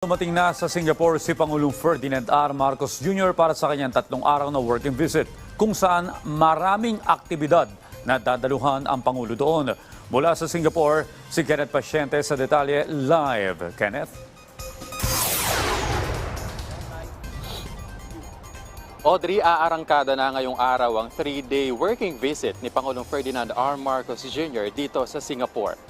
Dumating na sa Singapore si Pangulong Ferdinand R. Marcos Jr. para sa kanyang tatlong araw na working visit kung saan maraming aktibidad na dadaluhan ang Pangulo doon. Mula sa Singapore, si Kenneth Pasyente sa detalye live. Kenneth? Audrey, aarangkada na ngayong araw ang three-day working visit ni Pangulong Ferdinand R. Marcos Jr. dito sa Singapore.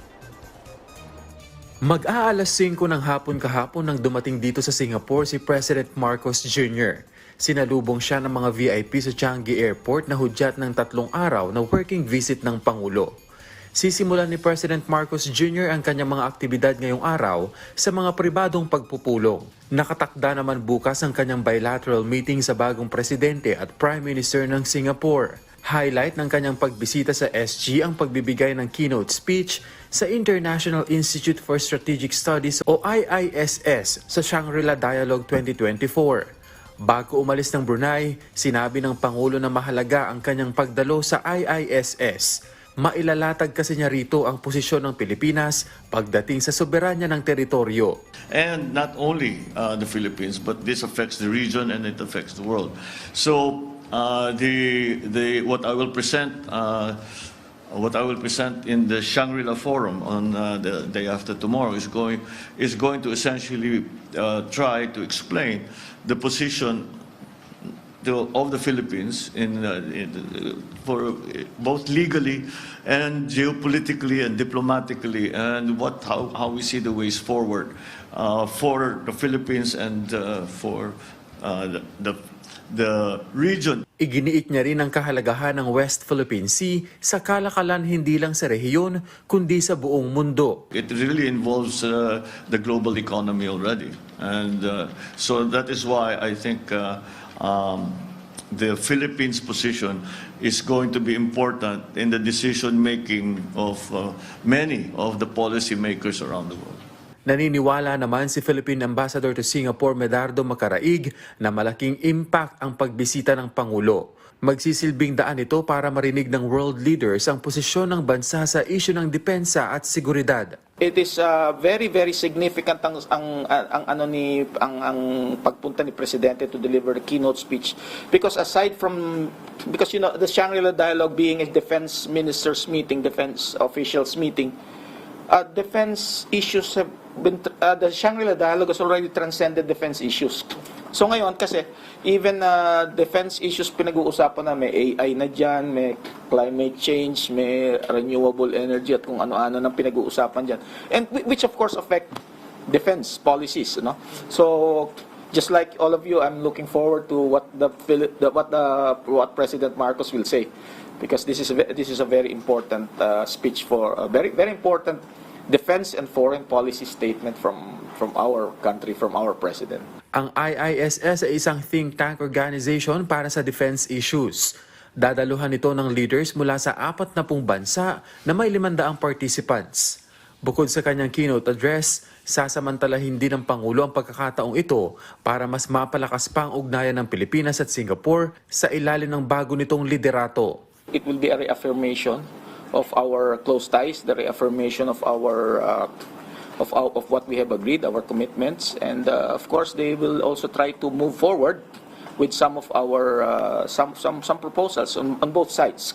Mag-aalas 5 ng hapon kahapon nang dumating dito sa Singapore si President Marcos Jr. Sinalubong siya ng mga VIP sa Changi Airport na hudyat ng tatlong araw na working visit ng Pangulo. Sisimulan ni President Marcos Jr. ang kanyang mga aktibidad ngayong araw sa mga pribadong pagpupulong. Nakatakda naman bukas ang kanyang bilateral meeting sa bagong presidente at Prime Minister ng Singapore. Highlight ng kanyang pagbisita sa SG ang pagbibigay ng keynote speech sa International Institute for Strategic Studies o IISS sa Shangri-La Dialogue 2024. Bago umalis ng Brunei, sinabi ng Pangulo na mahalaga ang kanyang pagdalo sa IISS. Mailalatag kasi niya rito ang posisyon ng Pilipinas pagdating sa soberanya ng teritoryo. and not only uh, the Philippines, but this affects the region and it affects the world. So uh, the the what I will present. Uh, what I will present in the Shangri-La Forum on uh, the day after tomorrow is going is going to essentially uh, try to explain the position the, of the Philippines in, uh, in uh, for uh, both legally and geopolitically and diplomatically and what how, how we see the ways forward uh, for the Philippines and for the, the the region. Iginiit niya rin ang kahalagahan ng West Philippine Sea sa kalakalan hindi lang sa rehiyon kundi sa buong mundo. It really involves uh, the global economy already, and uh, so that is why I think uh, um, the Philippines' position is going to be important in the decision making of uh, many of the policymakers around the world. Naniniwala naman si Philippine Ambassador to Singapore Medardo Macaraig na malaking impact ang pagbisita ng Pangulo. Magsisilbing daan ito para marinig ng world leaders ang posisyon ng bansa sa isyu ng depensa at seguridad. It is uh, very very significant ang ang, ang ano ni ang ang pagpunta ni presidente to deliver the keynote speech because aside from because you know the Shangri-La dialogue being a defense ministers meeting defense officials meeting uh, defense issues have been uh, the Shangri-La dialogue has already transcended defense issues so ngayon kasi even uh, defense issues pinag-uusapan na may AI na dyan, may climate change, may renewable energy at kung ano-ano nang pinag-uusapan dyan. And whi- which of course affect defense policies, no? So just like all of you, I'm looking forward to what the, the what the what President Marcos will say because this is a, this is a very important uh, speech for a very very important defense and foreign policy statement from from our country from our president. Ang IISS ay isang think tank organization para sa defense issues. Dadaluhan ito ng leaders mula sa apat na pung bansa na may limandaang participants. Bukod sa kanyang keynote address, sasamantalahin din ng Pangulo ang pagkakataong ito para mas mapalakas pa ang ugnayan ng Pilipinas at Singapore sa ilalim ng bago nitong liderato. it will be a reaffirmation of our close ties, the reaffirmation of our uh, of our, of what we have agreed, our commitments, and uh, of course they will also try to move forward with some of our uh, some some some proposals on, on both sides.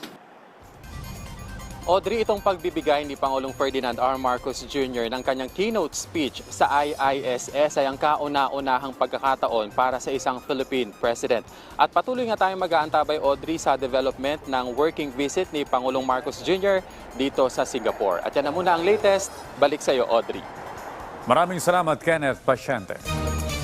Audrey, itong pagbibigay ni Pangulong Ferdinand R. Marcos Jr. ng kanyang keynote speech sa IISS ay ang kauna-unahang pagkakataon para sa isang Philippine President. At patuloy nga tayong mag-aantabay, Audrey, sa development ng working visit ni Pangulong Marcos Jr. dito sa Singapore. At yan na muna ang latest. Balik sa iyo, Audrey. Maraming salamat, Kenneth Pasyente.